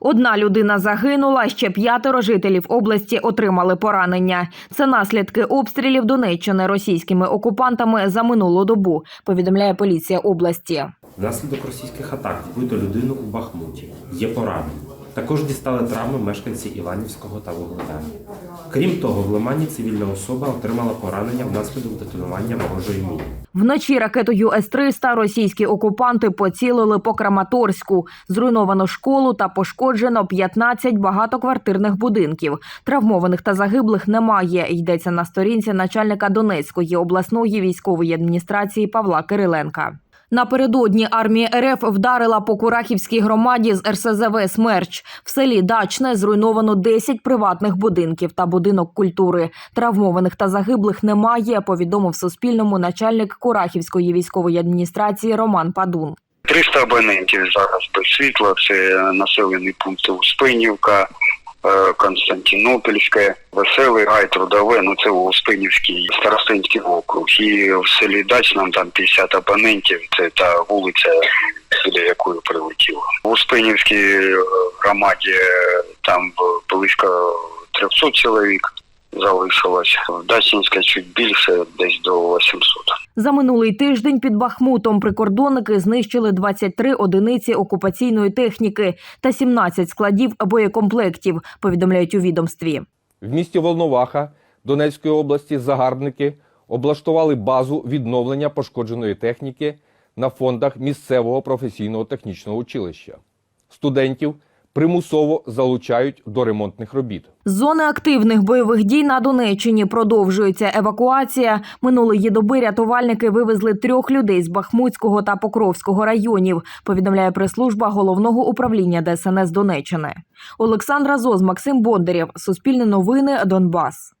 Одна людина загинула, ще п'ятеро жителів області отримали поранення. Це наслідки обстрілів Донеччини російськими окупантами за минулу добу. Повідомляє поліція області. Наслідок російських атак вбито людину у Бахмуті. Є поранені. Також дістали травми мешканці Іванівського та Вугледару. Крім того, в Лимані цивільна особа отримала поранення внаслідок детонування ворожої міни. Вночі ракетою С-300 російські окупанти поцілили по Краматорську. Зруйновано школу та пошкоджено 15 багатоквартирних будинків. Травмованих та загиблих немає. Йдеться на сторінці начальника Донецької обласної військової адміністрації Павла Кириленка. Напередодні армія РФ вдарила по Курахівській громаді з РСЗВ «Смерч». В селі Дачне зруйновано 10 приватних будинків та будинок культури. Травмованих та загиблих немає, повідомив Суспільному начальник Курахівської військової адміністрації Роман Падун. 300 абонентів зараз без світла. Це населений пункт Успенівка, Константинопольське, Веселий, Гай, Трудове, ну це Успенівський Старостинський округ. І в селі Дачнам там 50 абонентів, це та вулиця, біля якої прилетіло. В Успенівській е, громаді е, там близько 300 чоловік залишилось. В Дачнівська чуть більше, десь до 800. За минулий тиждень під Бахмутом прикордонники знищили 23 одиниці окупаційної техніки та 17 складів боєкомплектів, повідомляють у відомстві. В місті Волноваха Донецької області загарбники облаштували базу відновлення пошкодженої техніки на фондах місцевого професійного технічного училища. Студентів примусово залучають до ремонтних робіт. Зони активних бойових дій на Донеччині продовжується евакуація. Минулої доби рятувальники вивезли трьох людей з Бахмутського та Покровського районів. Повідомляє прес-служба головного управління ДСНС Донеччини. Олександра Зоз, Максим Бондарєв, Суспільне новини, Донбас.